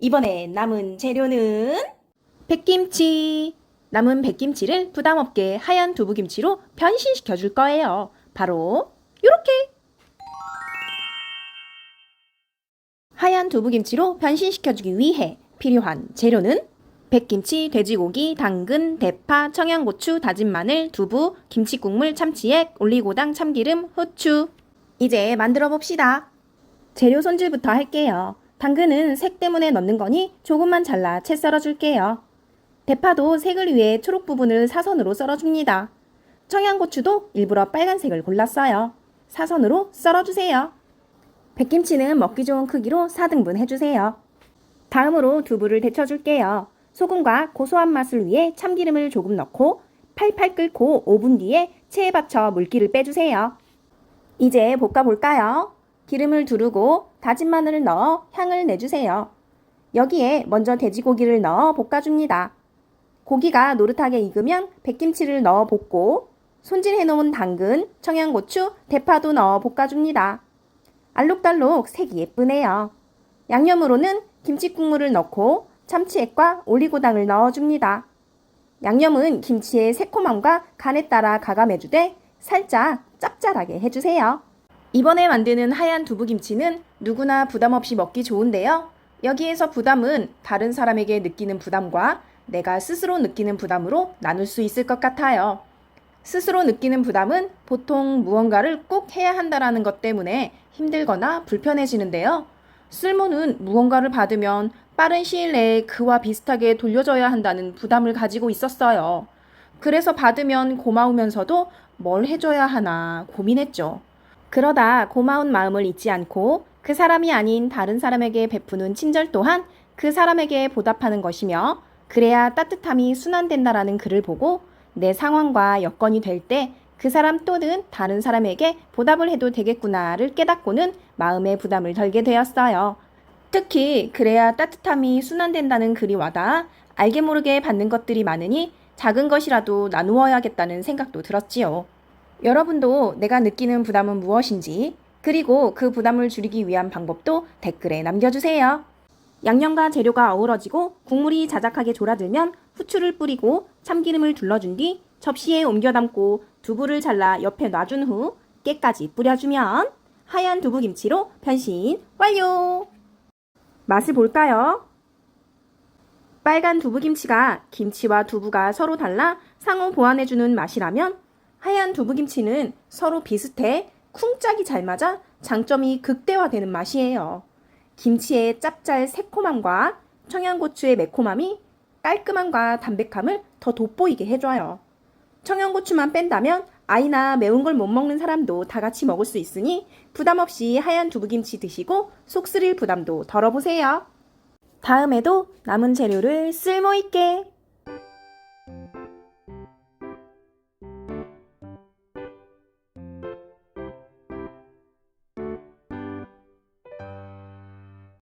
이번에 남은 재료는 백김치. 남은 백김치를 부담 없게 하얀 두부김치로 변신시켜 줄 거예요. 바로 이렇게. 하얀 두부김치로 변신시켜 주기 위해 필요한 재료는 백김치, 돼지고기, 당근, 대파, 청양고추, 다진 마늘, 두부, 김치 국물, 참치액, 올리고당, 참기름, 후추. 이제 만들어 봅시다. 재료 손질부터 할게요. 당근은 색 때문에 넣는 거니 조금만 잘라 채 썰어줄게요. 대파도 색을 위해 초록 부분을 사선으로 썰어줍니다. 청양고추도 일부러 빨간색을 골랐어요. 사선으로 썰어주세요. 백김치는 먹기 좋은 크기로 4등분 해주세요. 다음으로 두부를 데쳐줄게요. 소금과 고소한 맛을 위해 참기름을 조금 넣고 팔팔 끓고 5분 뒤에 체에 받쳐 물기를 빼주세요. 이제 볶아볼까요? 기름을 두르고 다진 마늘을 넣어 향을 내주세요. 여기에 먼저 돼지고기를 넣어 볶아줍니다. 고기가 노릇하게 익으면 백김치를 넣어 볶고 손질해 놓은 당근, 청양고추, 대파도 넣어 볶아줍니다. 알록달록 색이 예쁘네요. 양념으로는 김치 국물을 넣고 참치액과 올리고당을 넣어줍니다. 양념은 김치의 새콤함과 간에 따라 가감해주되 살짝 짭짤하게 해주세요. 이번에 만드는 하얀 두부김치는 누구나 부담 없이 먹기 좋은데요. 여기에서 부담은 다른 사람에게 느끼는 부담과 내가 스스로 느끼는 부담으로 나눌 수 있을 것 같아요. 스스로 느끼는 부담은 보통 무언가를 꼭 해야 한다라는 것 때문에 힘들거나 불편해지는데요. 쓸모는 무언가를 받으면 빠른 시일 내에 그와 비슷하게 돌려줘야 한다는 부담을 가지고 있었어요. 그래서 받으면 고마우면서도 뭘 해줘야 하나 고민했죠. 그러다 고마운 마음을 잊지 않고 그 사람이 아닌 다른 사람에게 베푸는 친절 또한 그 사람에게 보답하는 것이며 그래야 따뜻함이 순환된다라는 글을 보고 내 상황과 여건이 될 때 그 사람 또는 다른 사람에게 보답을 해도 되겠구나를 깨닫고는 마음의 부담을 덜게 되었어요. 특히 그래야 따뜻함이 순환된다는 글이 와닿아 알게 모르게 받는 것들이 많으니 작은 것이라도 나누어야겠다는 생각도 들었지요. 여러분도 내가 느끼는 부담은 무엇인지 그리고 그 부담을 줄이기 위한 방법도 댓글에 남겨주세요. 양념과 재료가 어우러지고 국물이 자작하게 졸아들면 후추를 뿌리고 참기름을 둘러준 뒤 접시에 옮겨 담고 두부를 잘라 옆에 놔준 후 깨까지 뿌려주면 하얀 두부김치로 변신 완료! 맛을 볼까요? 빨간 두부김치가 김치와 두부가 서로 달라 상호 보완해주는 맛이라면 하얀 두부김치는 서로 비슷해 쿵짝이 잘 맞아 장점이 극대화되는 맛이에요. 김치의 짭짤 새콤함과 청양고추의 매콤함이 깔끔함과 담백함을 더 돋보이게 해줘요. 청양고추만 뺀다면 아이나 매운 걸 못 먹는 사람도 다 같이 먹을 수 있으니 부담 없이 하얀 두부김치 드시고 속 쓰릴 부담도 덜어보세요. 다음에도 남은 재료를 쓸모있게